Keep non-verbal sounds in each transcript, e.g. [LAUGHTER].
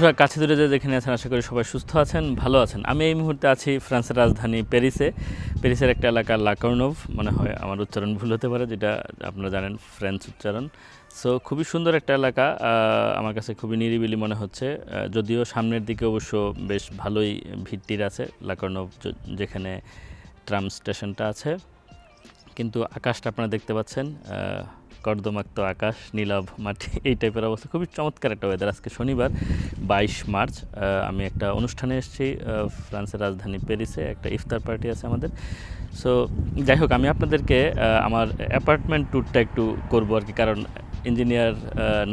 বন্ধুরা, কাছে দূরে যে যেখানে আছেন, আশা করি সবাই সুস্থ আছেন, ভালো আছেন। আমি এই মুহূর্তে আছি ফ্রান্সের রাজধানী প্যারিসে। প্যারিসের একটা এলাকা লাকার্নভ মনে হয় আমার উচ্চারণ ভুল হতে পারে, যেটা আপনারা জানেন, ফ্রেঞ্চ উচ্চারণ। সো, খুবই সুন্দর একটা এলাকা আমার কাছে খুবই নিরিবিলি মনে হচ্ছে। যদিও সামনের দিকে অবশ্য বেশ ভালোই ভিত্তির আছে লাকার্নভ যেখানে ট্রাম স্টেশনটা আছে। কিন্তু আকাশটা আপনারা দেখতে পাচ্ছেন কর্দমাক্ত আকাশ, নীলাভ মাটি, এই টাইপের অবস্থা। খুবই চমৎকার একটা ওয়েদার আজকে শনিবার, বাইশ মার্চ। আমি একটা অনুষ্ঠানে এসেছি ফ্রান্সের রাজধানী প্যারিসে, একটা ইফতার পার্টি আছে আমাদের। সো যাই হোক, আমি আপনাদেরকে আমার অ্যাপার্টমেন্ট ট্যুরটা একটু করব আর কি। কারণ ইঞ্জিনিয়ার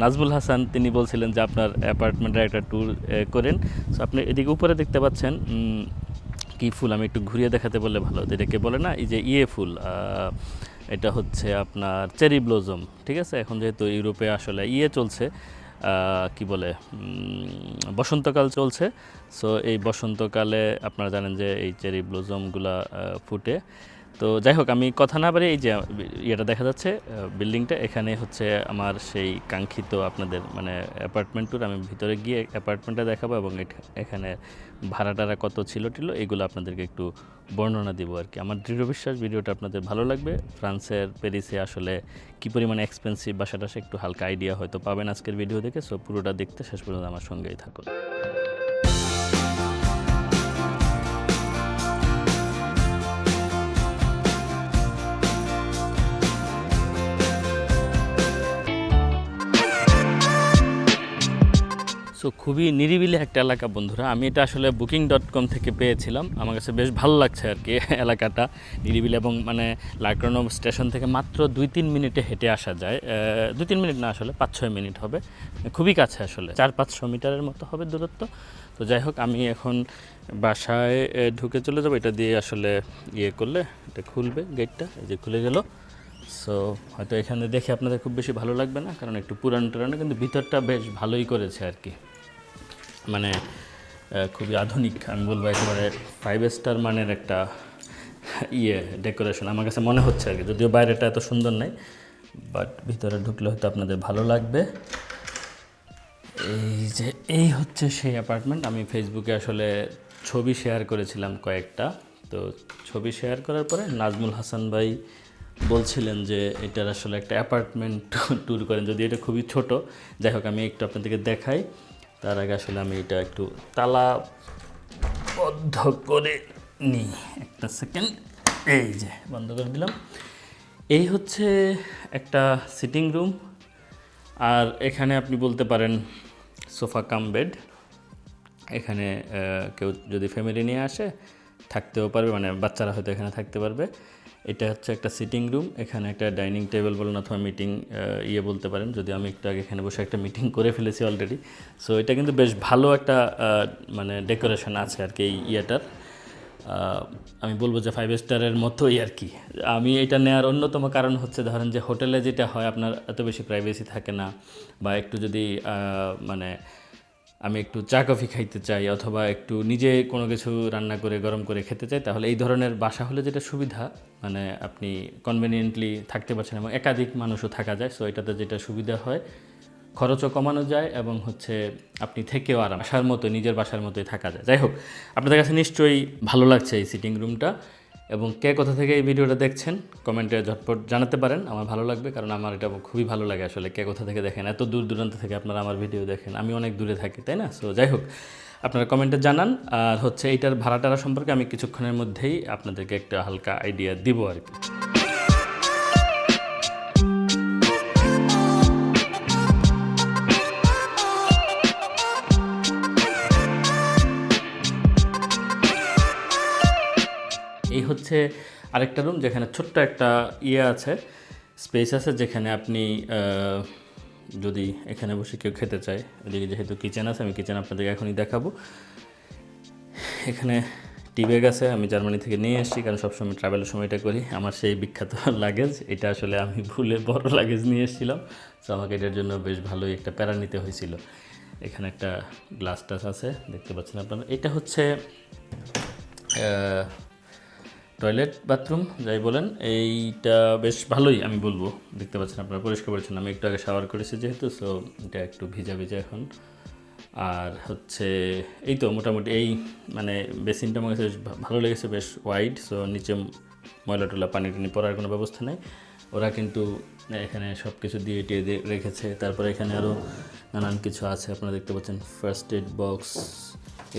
নাজমুল হাসান, তিনি বলছিলেন যে আপনার অ্যাপার্টমেন্টের একটা ট্যুর করেন। সো আপনি এদিকে উপরে দেখতে পাচ্ছেন কি ফুল আমি একটু ঘুরিয়ে দেখাতে বললে ভালো। এটাকে বলে না, এই যে ইয়ে ফুল এটা হচ্ছে আপনার চেরি ব্লোজম ঠিক আছে? এখন যেহেতু ইউরোপে আসলে ইয়ে চলছে কি বলে বসন্তকাল চলছে সো এই বসন্তকালে আপনারা জানেন যে এই চেরি ব্লোজমগুলা ফুটে। তো যাই হোক, আমি কথা না পারি এই যে, ইয়েটা দেখা যাচ্ছে বিল্ডিংটা। এখানে হচ্ছে আমার সেই কাঙ্ক্ষিত আপনাদের মানে অ্যাপার্টমেন্ট ট্যুর আমি ভিতরে গিয়ে অ্যাপার্টমেন্টটা দেখাবো এবং এখানে ভাড়া টাড়া কত ছিল টিল, এগুলো আপনাদেরকে একটু বর্ণনা দিব আর কি। আমার দৃঢ় বিশ্বাস, ভিডিওটা আপনাদের ভালো লাগবে। ফ্রান্সের প্যারিসে আসলে কী পরিমাণে এক্সপেন্সিভ বাসাটা, সে একটু হালকা আইডিয়া হয়তো পাবেন আজকের ভিডিও দেখে। সো পুরোটা দেখতে শেষ পর্যন্ত আমার সঙ্গেই থাকুন। খুবই নিরিবিলি একটা এলাকা, বন্ধুরা। আমি এটা আসলে বুকিং ডট কম থেকে পেয়েছিলাম। আমার কাছে বেশ ভালো লাগছে আর কি [LAUGHS] এলাকাটা নিরিবিলি এবং মানে লাইক্রোনম স্টেশন থেকে মাত্র দুই তিন মিনিটে হেঁটে আসা যায়। দুই তিন মিনিট না, আসলে পাঁচ ছয় মিনিট হবে। খুবই কাছে আসলে চার পাঁচশো মিটারের মতো হবে দূরত্ব। তো যাই হোক, আমি এখন বাসায় ঢুকে চলে যাব। এটা দিয়ে আসলে ইয়ে করলে এটা খুলবে গেটটা এই যে খুলে গেল। সো হয়তো এখানে দেখে আপনাদের খুব বেশি ভালো লাগবে না, কারণ একটু পুরানো টুরানো কিন্তু ভিতরটা বেশ ভালোই করেছে আর কি। মানে খুবই আধুনিক, আমি বলব একেবারে ফাইভ স্টার মানের একটা ইয়ে ডেকোরেশন আমার কাছে মনে হচ্ছে আর কি। যদিও বাইরেটা এত সুন্দর নাই বাট ভিতরে ঢুকলে হয়তো আপনাদের ভালো লাগবে। এই যে, এই হচ্ছে সেই অ্যাপার্টমেন্ট আমি ফেসবুকে আসলে ছবি শেয়ার করেছিলাম কয়েকটা। তো ছবি শেয়ার করার পরে নাজমুল হাসান ভাই বলছিলেন যে, এটার আসলে একটা অ্যাপার্টমেন্ট ট্যুর [LAUGHS] করেন যদি এটা খুবই ছোট। যাই হোক, আমি একটু আপনাদেরকে দেখাই। তার আগে আসলে আমি এটা একটু তালা বদ্ধ করে নিই। একটা সেকেন্ড এই যে, বন্ধ করে দিলাম। এই হচ্ছে একটা সিটিং রুম আর এখানে আপনি বলতে পারেন সোফা কাম বেড এখানে কেউ যদি ফ্যামিলি নিয়ে আসে, থাকতেও পারবে। মানে বাচ্চারা হয়তো এখানে থাকতে পারবে। এটা হচ্ছে একটা সিটিং রুম এখানে একটা ডাইনিং টেবিল বলুন অথবা মিটিং ইয়ে বলতে পারেন, যদি আমি একটু আগে এখানে বসে একটা মিটিং করে ফেলেছি অলরেডি সো এটা কিন্তু বেশ ভালো একটা মানে ডেকোরেশন আছে আর কি এই ইয়েটার। আমি বলব যে ফাইভ স্টারের মতোই আর কি। আমি এটা নেওয়ার অন্যতম কারণ হচ্ছে ধরেন যে হোটেলে যেটা হয়, আপনার এত বেশি প্রাইভেসি থাকে না, বা একটু যদি মানে আমি একটু চা কফি খাইতে চাই অথবা একটু নিজে কোনো কিছু রান্না করে, গরম করে খেতে চাই, তাহলে এই ধরনের বাসা হলে যেটা সুবিধা মানে আপনি কনভেনিয়েন্টলি থাকতে পারছেন এবং একাধিক মানুষও থাকা যায় সো এটাতে যেটা সুবিধা হয়, খরচও কমানো যায় এবং হচ্ছে আপনি থেকেও আরাম, বাসার মতো নিজের বাসার মতোই থাকা যায়। যাই হোক, আপনাদের কাছে নিশ্চয়ই ভালো লাগছে এই সিটিং রুমটা এবং কে কোথা থেকে এই ভিডিওটা দেখছেন কমেন্টে ঝটপট জানাতে পারেন। আমার ভালো লাগবে কারণ আমার এটা খুবই ভালো লাগে আসলে কে কোথা থেকে দেখেন। এত দূর দূরান্ত থেকে আপনারা আমার ভিডিও দেখেন। আমি অনেক দূরে থাকি, তাই না? সো যাই হোক, আপনারা কমেন্টে জানান। আর হচ্ছে এইটার ভাড়া টাড়া সম্পর্কে আমি কিছুক্ষণের মধ্যেই আপনাদেরকে একটা হালকা আইডিয়া দিব আর কি। এই হচ্ছে আরেকটা রুম যেখানে ছোট্ট একটা ইয়ে আছে স্পেস আছে যেখানে আপনি যদি এখানে বসে কেউ খেতে চায় ওদিকে যেহেতু কিচেন আছে, আমি কিচেন আপনাদেরকে এখনই দেখাবো। এখানে টি ব্যাগ আছে, আমি জার্মানি থেকে নিয়ে এসেছি কারণ সবসময় ট্রাভেলের সময় এটা করি, আমার সেই বিখ্যাত [LAUGHS] লাগেজ এটা আসলে আমি ভুলে বড় লাগেজ নিয়ে এসেছিলাম তো আমাকে এটার জন্য বেশ ভালোই একটা প্যারা নিতে হয়েছিল। এখানে একটা গ্লাস টাস আছে, দেখতে পাচ্ছেন আপনারা, এটা হচ্ছে টয়লেট, বাথরুম, যাই বলেন, এইটা বেশ ভালোই আমি বলব। দেখতে পাচ্ছেন আপনারা, পরিষ্কার পরিচ্ছন্ন। আমি একটু আগে শাওয়ার করেছি যেহেতু সো এটা একটু ভিজা ভিজা এখন। আর হচ্ছে, এই তো মোটামুটি এই মানে বেসিনটা আমার কাছে বেশ ভালো লেগেছে, বেশ ওয়াইড সো নিচে ময়লা টলা পানি টানি পড়ার কোনো ব্যবস্থা নেই। ওরা কিন্তু এখানে সব কিছু দিয়ে টিয়ে দিয়ে রেখেছে। তারপরে এখানে আরও নানান কিছু আছে। আপনারা দেখতে পাচ্ছেন ফার্স্ট এড বক্স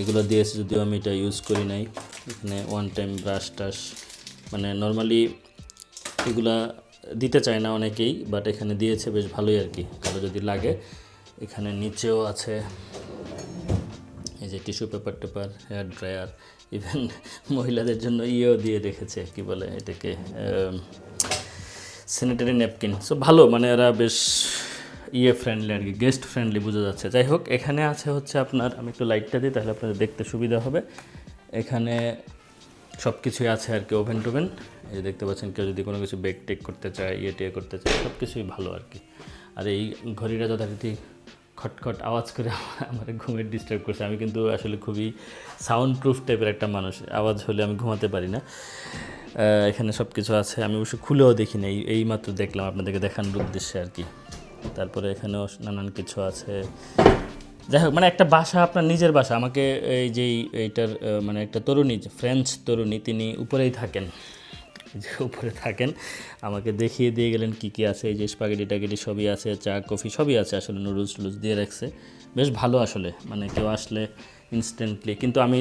এগুলো দিয়েছে, যদিও আমি এটা ইউজ করি নাই। এখানে ওয়ান টাইম ব্রাশ টাশ মানে নর্মালি এগুলা দিতে চায় না অনেকেই বাট এখানে দিয়েছে বেশ ভালোই আর কি। কারও যদি লাগে, এখানে নিচেও আছে, এই যে টিস্যু পেপার টেপার হেয়ার ড্রায়ার ইভেন মহিলাদের জন্য ইয়েও দিয়ে রেখেছে, কি বলে এটাকে স্যানিটারি ন্যাপকিন সো ভালো মানে এরা বেশ ইয়ে ফ্রেন্ডলি আর কি গেস্ট ফ্রেন্ডলি বোঝা যাচ্ছে। যাই হোক, এখানে আছে হচ্ছে আপনার, আমি একটু লাইটটা দিই, তাহলে আপনাদের দেখতে সুবিধা হবে। এখানে সব কিছুই আছে আর কি ওভেন টোভেন। এই যে দেখতে পাচ্ছেন, কেউ যদি কোনো কিছু বেক টেক করতে চায় ইয়ে টিয়ে করতে চায় সব কিছুই ভালো আর কি। আর এই ঘড়িটা যথারীতি খটখট আওয়াজ করে আমার- ঘুমের ডিস্টার্ব করছে। আমি কিন্তু আসলে খুবই সাউন্ড প্রুফ টাইপের একটা মানুষ। আওয়াজ হলে আমি ঘুমাতে পারি না। এখানে সব কিছু আছে। আমি অবশ্য খুলেও দেখি না এই মাত্র দেখলাম আপনাদেরকে দেখানোর উদ্দেশ্যে আর কি। তারপরে এখানেও নানান কিছু আছে। যাই হোক মানে একটা বাসা আপনার নিজের বাসা। আমাকে এই যে এইটার মানে একটা তরুণী ফ্রেঞ্চ তরুণী, তিনি উপরেই থাকেন। যে উপরে থাকেন, আমাকে দেখিয়ে দিয়ে গেলেন কি কি আছে। এই যে স্পাগেটি টাগেটি সবই আছে, চা, কফি সবই আছে আসলে নুডলস টুডলস দিয়ে রাখছে। বেশ ভালো আসলে মানে কেউ আসলে ইনস্ট্যান্টলি কিন্তু আমি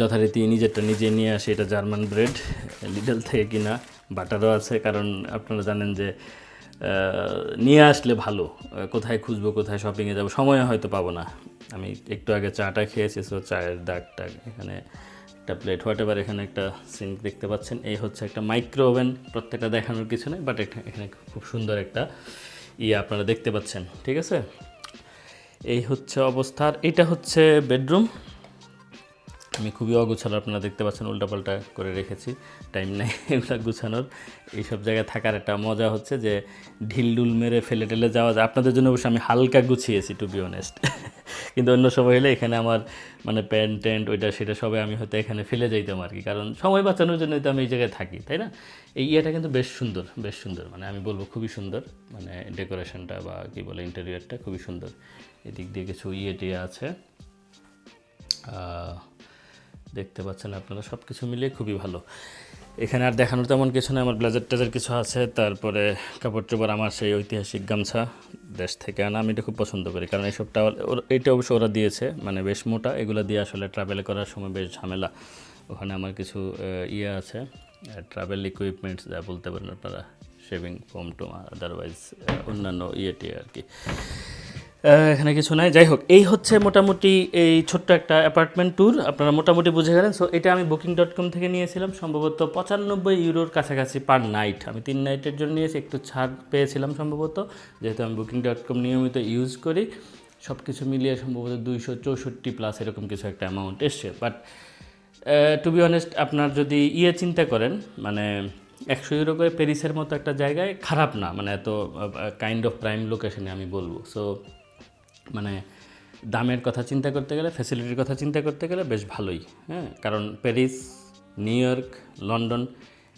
যথারীতি নিজেরটা নিজে নিয়ে আসি, এটা জার্মান ব্রেড লিডল থেকে কিনা বাটারও আছে, কারণ আপনারা জানেন যে নিয়ে আসলে ভালো। কোথায় খুঁজবো, কোথায় শপিংয়ে যাব, সময় হয়তো পাবো না। আমি একটু আগে চাটা খেয়েছি সো চায়ের দাগ টাগ এখানে একটা প্লেট হোয়াট এভার এখানে একটা সিঙ্ক দেখতে পাচ্ছেন। এই হচ্ছে একটা মাইক্রো ওভেন প্রত্যেকটা দেখানোর কিছু নেই বাট এখানে খুব সুন্দর একটা ইয়ে আপনারা দেখতে পাচ্ছেন, ঠিক আছে? এই হচ্ছে অবস্থার, এটা হচ্ছে বেডরুম আমি খুবই অগুছালো, আপনারা দেখতে পাচ্ছেন উল্টাপাল্টা করে রেখেছি। টাইম নেই এগুলো গুছানোর। এইসব জায়গায় থাকার একটা মজা হচ্ছে যে ঢিল ডুল মেরে ফেলে টেলে যাওয়া যায়। আপনাদের জন্য অবশ্য আমি হালকা গুছিয়েছি টু বি অনেস্ট কিন্তু অন্য সময় হলে এখানে আমার মানে প্যান্ট ট্যান্ট ওইটা সেটা সবাই আমি হয়তো এখানে ফেলে যাইতাম আর কি। কারণ সময় বাঁচানোর জন্য তো আমি এই জায়গায় থাকি, তাই না? এই ইয়েটা কিন্তু বেশ সুন্দর বেশ সুন্দর। মানে আমি বলব খুবই সুন্দর। মানে ডেকোরেশনটা বা কী বলে ইন্টেরিয়রটা খুবই সুন্দর। এদিক দিয়ে কিছু ইয়ে আছে। দেখতে পাচ্ছেন আপনারা সব কিছু মিলিয়ে খুবই ভালো। এখানে আর দেখানোর তেমন কিছু নেই, আমার ব্লেজার টেজার কিছু আছে, তারপরে কাপড় চোপড়, আমার সেই ঐতিহাসিক গামছা দেশ থেকে আনা, আমি এটা খুব পছন্দ করি, কারণ এইসবটা ওর- এইটা অবশ্য ওরা দিয়েছে মানে বেশ মোটা, এগুলো দিয়ে আসলে ট্রাভেল করার সময় বেশ ঝামেলা। ওখানে আমার কিছু ইয়ে আছে ট্রাভেল ইকুইপমেন্টস যা বলতে পারেন আপনারা শেভিং ফোম টোম আদারওয়াইজ অন্যান্য ইয়ে টিয়ে আর কি। এখানে কিছু নাই। যাই হোক, এই হচ্ছে মোটামুটি এই ছোট্ট একটা অ্যাপার্টমেন্ট ট্যুর আপনারা মোটামুটি বুঝে গেলেন। সো এটা আমি বুকিং ডট কম থেকে নিয়েছিলাম। সম্ভবত পঁচানব্বই ইউরোর কাছাকাছি পার নাইট আমি তিন নাইটের জন্য নিয়েছি, একটু ছাড় পেয়েছিলাম সম্ভবত। যেহেতু আমি বুকিং ডট কম নিয়মিত ইউজ করি সব কিছু মিলিয়ে সম্ভবত দুইশো চৌষট্টি প্লাস এরকম কিছু একটা অ্যামাউন্ট এসছে। বাট টু বি অনেস্ট আপনার যদি ইয়ে চিন্তা করেন মানে একশো ইউরো করে প্যারিসের মতো একটা জায়গায় খারাপ না। মানে এত কাইন্ড অফ প্রাইম লোকেশনে আমি বলব। সো মানে দামের কথা চিন্তা করতে গেলে ফ্যাসিলিটির কথা চিন্তা করতে গেলে বেশ ভালোই হ্যাঁ? কারণ প্যারিস, নিউ ইয়র্ক, লন্ডন,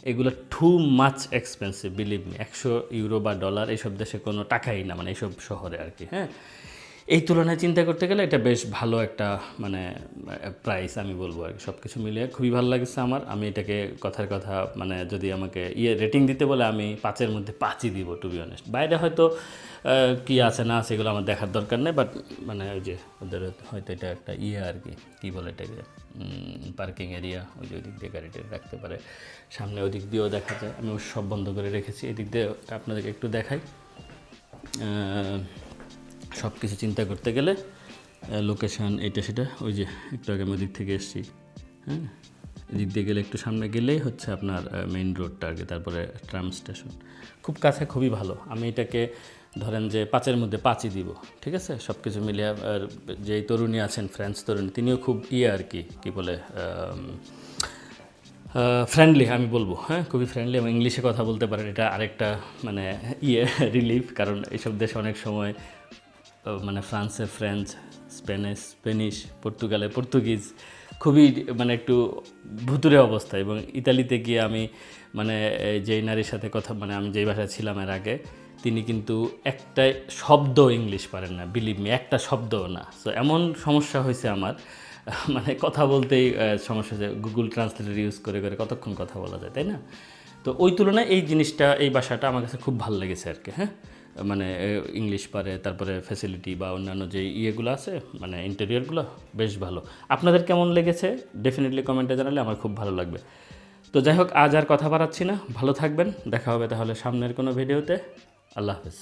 এগুলো টু মাচ এক্সপেন্সিভ বিলিভ একশো ইউরো বা ডলার এইসব দেশে কোনো টাকাই না মানে এইসব শহরে আর কি হ্যাঁ? এই তুলনায় চিন্তা করতে গেলে এটা বেশ ভালো একটা মানে প্রাইস আমি বলব আর কি। সব কিছু মিলিয়ে খুবই ভালো লাগছে আমার। আমি এটাকে কথার কথা মানে যদি আমাকে ইয়ে রেটিং দিতে বলে, আমি পাঁচের মধ্যে পাঁচই দিব টু বি অনেস্ট বাইরে হয়তো কি আছে না আছে এগুলো আমার দেখার দরকার নেই বাট মানে ওই যে ওদের হয়তো এটা একটা ইয়ে আর কি, কী বলে এটাকে পার্কিং এরিয়া ওই যে ওই দিক দিয়ে গাড়িটা রাখতে পারে। সামনে ওই দিক দিয়েও দেখা যায়। আমি সব বন্ধ করে রেখেছি। এদিক দিয়ে আপনাদেরকে একটু দেখাই। সব কিছু চিন্তা করতে গেলে লোকেশান এটা সেটা, ওই যে একটু আগে আমি ওদিক থেকে এসেছি হ্যাঁ? এদিক দিয়ে গেলে একটু সামনে গেলেই হচ্ছে আপনার মেইন রোডটা আগে, তারপরে ট্রাম স্টেশন খুব কাছে খুবই ভালো। আমি এটাকে ধরেন যে পাঁচের মধ্যে পাঁচই দিব, ঠিক আছে? সব কিছু মিলিয়ে, আর যেই তরুণী আছেন ফ্রেঞ্চ তরুণী, তিনিও খুব ইয়ে আর কি, কী বলে ফ্রেন্ডলি আমি বলব হ্যাঁ? খুবই ফ্রেন্ডলি এবং ইংলিশে কথা বলতে পারেন, এটা আরেকটা মানে ইয়ে [LAUGHS] রিলিফ কারণ এইসব দেশে অনেক সময় মানে ফ্রান্সে ফ্রেঞ্চ স্প্যানিশ স্প্যানিশ পর্তুগালে পর্তুগিজ, খুবই মানে একটু ভুতুরে অবস্থা এবং ইতালিতে গিয়ে আমি মানে যেই নারীর সাথে কথা মানে আমি যেই ভাষায় ছিলাম এর আগে, তিনি কিন্তু একটা শব্দ ইংলিশ পারেন না বিলিভ মি একটা শব্দও না। সো এমন সমস্যা হয়েছে আমার [LAUGHS] মানে কথা বলতেই সমস্যা হয়েছে। গুগল ট্রান্সলেটর ইউজ করে করে কতক্ষণ কথা বলা যায়, তাই না? তো ওই তুলনায় এই জিনিসটা, এই ভাষাটা আমার কাছে খুব ভালো লেগেছে আর কি হ্যাঁ? মানে ইংলিশ পারে, তারপরে ফ্যাসিলিটি বা অন্যান্য যে ইয়েগুলো আছে মানে ইন্টেরিয়রগুলো বেশ ভালো। আপনাদের কেমন লেগেছে? ডেফিনেটলি কমেন্টে জানালে আমার খুব ভালো লাগবে। তো যাই হোক, আজ আর কথা বাড়াচ্ছি না। ভালো থাকবেন। দেখা হবে তাহলে সামনের কোনো ভিডিওতে আল্লাহ হাফেজ।